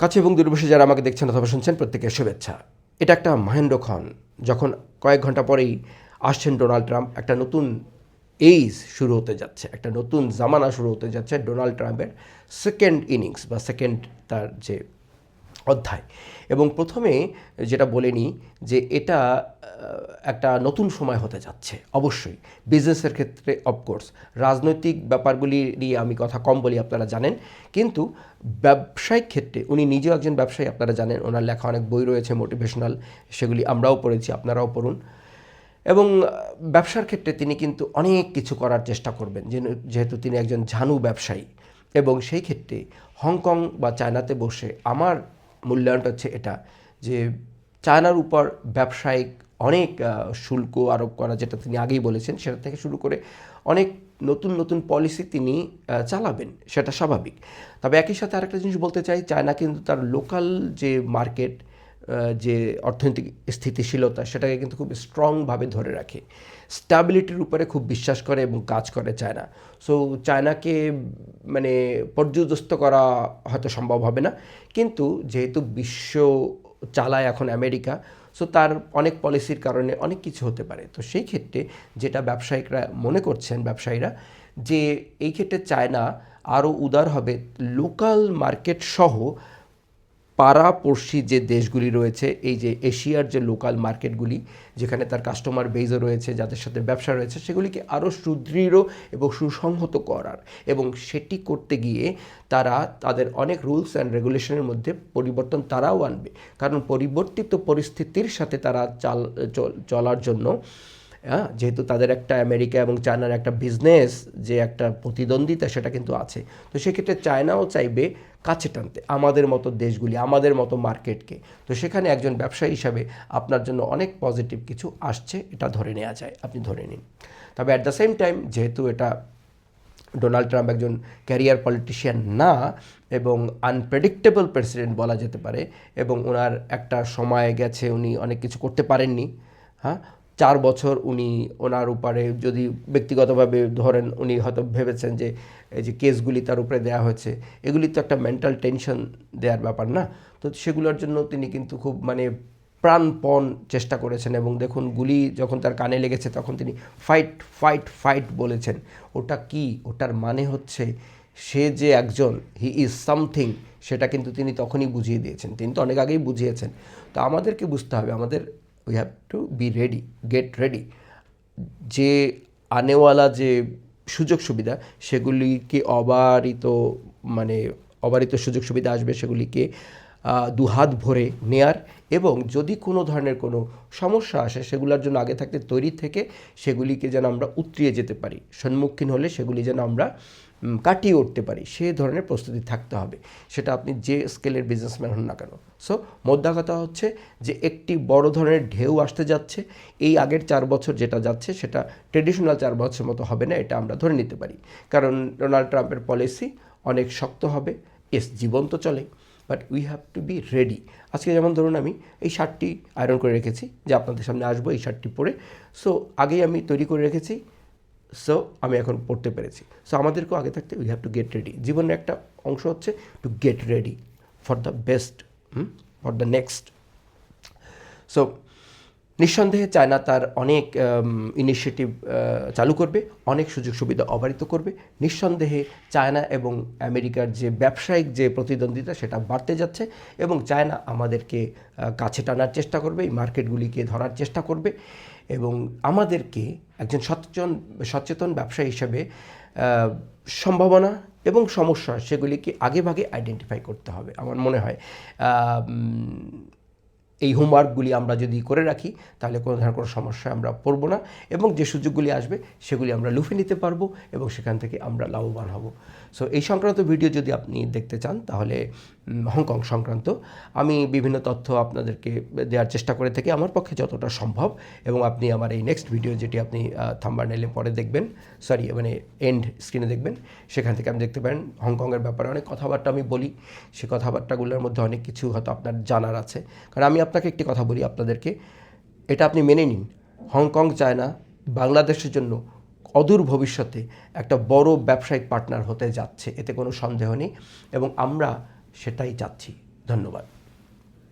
কাছে এবং দূরবর্ষে যারা আমাকে দেখছেন অথবা শুনছেন, প্রত্যেকের শুভেচ্ছা। এটা একটা মহেন্দ্রক্ষণ খন যখন কয়েক ঘণ্টা পরেই আসছেন ডোনাল্ড ট্রাম্প, একটা নতুন এইজ শুরু হতে যাচ্ছে, একটা নতুন জামানা শুরু হতে যাচ্ছে ডোনাল্ড ট্রাম্পের সেকেন্ড ইনিংস বা সেকেন্ড তার যে অধ্যায়। এবং প্রথমে যেটা বলে নিই যে এটা একটা নতুন সময় হতে যাচ্ছে, অবশ্যই। বিজনেসের ক্ষেত্রে অফকোর্স রাজনৈতিক ব্যাপারগুলি নিয়ে আমি কথা কম বলি, আপনারা জানেন। কিন্তু ব্যবসায়িক ক্ষেত্রে, উনি নিজেও একজন ব্যবসায়ী, আপনারা জানেন, ওনার লেখা অনেক বই রয়েছে মোটিভেশনাল সেগুলি আমরাও পড়েছি, আপনারাও পড়ুন। এবং ব্যবসার ক্ষেত্রে তিনি কিন্তু অনেক কিছু করার চেষ্টা করবেন যেহেতু তিনি একজন ঝানু ব্যবসায়ী। এবং সেই ক্ষেত্রে হংকং বা চায়নাতে বসে আমার মূল্যায়নটা হচ্ছে এটা, যে চায়নার উপর ব্যবসায়িক অনেক শুল্ক আরোপ করা যেটা তিনি আগেই বলেছেন, সেটা থেকে শুরু করে অনেক নতুন নতুন পলিসি তিনি চালাবেন, সেটা স্বাভাবিক। তবে একই সাথে আরেকটা জিনিস বলতে চাই, চায়না কিন্তু তার লোকাল যে মার্কেট যে অর্থনৈতিক স্থিতিশীলতা সেটাকে কিন্তু খুব স্ট্রংভাবে ধরে রাখে। স্ট্যাবিলিটির উপরে খুব বিশ্বাস করে এবং কাজ করে চায়না। সো চায়নাকে মানে পর্যদস্ত করা হয়তো সম্ভব হবে না। কিন্তু যেহেতু বিশ্ব চালায় এখন আমেরিকা সো তার অনেক পলিসির কারণে অনেক কিছু হতে পারে। তো সেই ক্ষেত্রে যেটা ব্যবসায়িকরা মনে করছেন, ব্যবসায়ীরা, যে এই ক্ষেত্রে চায়না আরও উদার হবে। লোকাল মার্কেট সহ পাড়াপড়শি যে দেশগুলি রয়েছে, এই যে এশিয়ার যে লোকাল মার্কেটগুলি যেখানে তার কাস্টমার বেজও রয়েছে, যাদের সাথে ব্যবসা রয়েছে, সেগুলিকে আরও সুদৃঢ় এবং সুসংহত করার এবং সেটি করতে গিয়ে তারা তাদের অনেক রুলস অ্যান্ড রেগুলেশনের মধ্যে পরিবর্তন তারাও আনবে। কারণ পরিবর্তিত পরিস্থিতির সাথে তারা চাল, চল- চলার জন্য হ্যাঁ যেহেতু তাদের একটা আমেরিকা এবং চায়নার একটা বিজনেস যে একটা প্রতিদ্বন্দ্বিতা, সেটা কিন্তু আছে। তো সেক্ষেত্রে চায়নাও চাইবে কাছে টানতে, আমাদের মতো দেশগুলি, আমাদের মতো মার্কেটকে তো সেখানে একজন ব্যবসায়ী হিসাবে আপনার জন্য অনেক পজিটিভ কিছু আসছে, এটা ধরে নেওয়া যায়, আপনি ধরে নিন। তবে অ্যাট দ্য সেম টাইম যেহেতু এটা ডোনাল্ড ট্রাম্প একজন ক্যারিয়ার পলিটিশিয়ান না, এবং আনপ্রেডিক্টেবল প্রেসিডেন্ট বলা যেতে পারে, এবং ওনার একটা সময় গেছে, উনি অনেক কিছু করতে পারেননি হ্যাঁ চার বছর উনি ওনার উপরে যদি ব্যক্তিগতভাবে ধরেন উনি হয়তো ভেবেছেন যে এই যে কেসগুলি তার উপরে দেওয়া হয়েছে, এগুলি তো একটা মেন্টাল টেনশন দেওয়ার ব্যাপার না। তো সেগুলোর জন্য তিনি কিন্তু খুব মানে প্রাণপণ চেষ্টা করেছেন এবং দেখুন গুলি যখন তার কানে লেগেছে তখন তিনি ফাইট ফাইট ফাইট বলেছেন। ওটা কি? ওটার মানে হচ্ছে সে যে একজন হি ইজ সামথিং সেটা কিন্তু তিনি তখনই বুঝিয়ে দিয়েছেন। তিনি তো অনেক আগেই বুঝিয়েছেন। তো আমাদেরকে বুঝতে হবে, আমাদের we have to be ready get ready যে আনেওয়ালা যে সুযোগ সুবিধা, সেগুলিকে অবারিত মানে অবারিত সুযোগ সুবিধা আসবে সেগুলিকে দুহাত ভরে নেয়ার এবং যদি কোনো ধরনের কোনো সমস্যা আসে, সেগুলোর জন্য আগে থাকতে তৈরি থেকে সেগুলিকে যেন আমরা উতরিয়ে যেতে পারি। সম্মুখীন হলে সেগুলি যেন আমরা কাটিয়ে উঠতে পারি। সে ধরনের প্রস্তুতি থাকতে হবে। সেটা আপনি যে স্কেলের বিজনেসম্যান হন না কেন। সো মোদ্দা কথা হচ্ছে যে একটি বড় ধরনের ঢেউ আসতে যাচ্ছে। এই আগের চার বছর যেটা যাচ্ছে, সেটা ট্রেডিশনাল চার বছর মতো হবে না, এটা আমরা ধরে নিতে পারি। কারণ ডোনাল্ড ট্রাম্পের পলিসি অনেক শক্ত হবে এস জীবন তো চলে। But we have to be ready আজকে যেমন ধরুন আমি এই শার্টটি আয়রন করে রেখেছি, যে আপনাদের সামনে আসব এই শার্টটি পরে। সো আগেই আমি তৈরি করে রেখেছি। সো আমি এখন পড়তে পেরেছি। সো আমাদেরকেও আগে থাকতে we have to get ready জীবনের একটা অংশ হচ্ছে to get ready for the best for the next so নিঃসন্দেহে চায়না তার অনেক ইনিশিয়েটিভ চালু করবে, অনেক সুযোগ সুবিধা অবারিত করবে। নিঃসন্দেহে চায়না এবং আমেরিকার যে ব্যবসায়িক যে প্রতিদ্বন্দ্বিতা, সেটা বাড়তে যাচ্ছে এবং চায়না আমাদেরকে কাছে টানার চেষ্টা করবে, এই মার্কেটগুলিকে ধরার চেষ্টা করবে এবং আমাদেরকে একজন সচেতন সচেতন ব্যবসায়ী হিসেবে সম্ভাবনা এবং সমস্যা, সেগুলিকে আগেভাগে আইডেন্টিফাই করতে হবে, আমার মনে হয়। এই হোমওয়ার্কগুলি আমরা যদি করে রাখি, তাহলে কোনো ধরনের কোনো সমস্যায় আমরা পড়ব না এবং যে সুযোগগুলি আসবে, সেগুলি আমরা লুফে নিতে পারব এবং সেখান থেকে আমরা লাভবান হব। সো এই সংক্রান্ত ভিডিও যদি আপনি দেখতে চান, তাহলে হংকং সংক্রান্ত। আমি বিভিন্ন তথ্য আপনাদেরকে দেওয়ার চেষ্টা করে থাকি আমার পক্ষে যতটা সম্ভব এবং আপনি আমার এই নেক্সট ভিডিও যেটি আপনি থাম্বারনেলে পরে দেখবেন সরি মানে এন্ড স্ক্রিনে দেখবেন, সেখান থেকে আপনি দেখতে পারেন হংকংয়ের ব্যাপারে অনেক কথাবার্তা আমি বলি। সে কথাবার্তাগুলোর মধ্যে অনেক কিছু হয়তো আপনার জানার আছে। কারণ আমি আপনাকে একটি কথা বলি আপনাদেরকে, এটা আপনি মেনে নিন। হংকং, চায়না, বাংলাদেশের জন্য অদূর ভবিষ্যতে একটা বড় ব্যবসায়িক পার্টনার হতে যাচ্ছে, এতে কোনো সন্দেহ নেই। এবং আমরা সেটাই চাচ্ছি। ধন্যবাদ।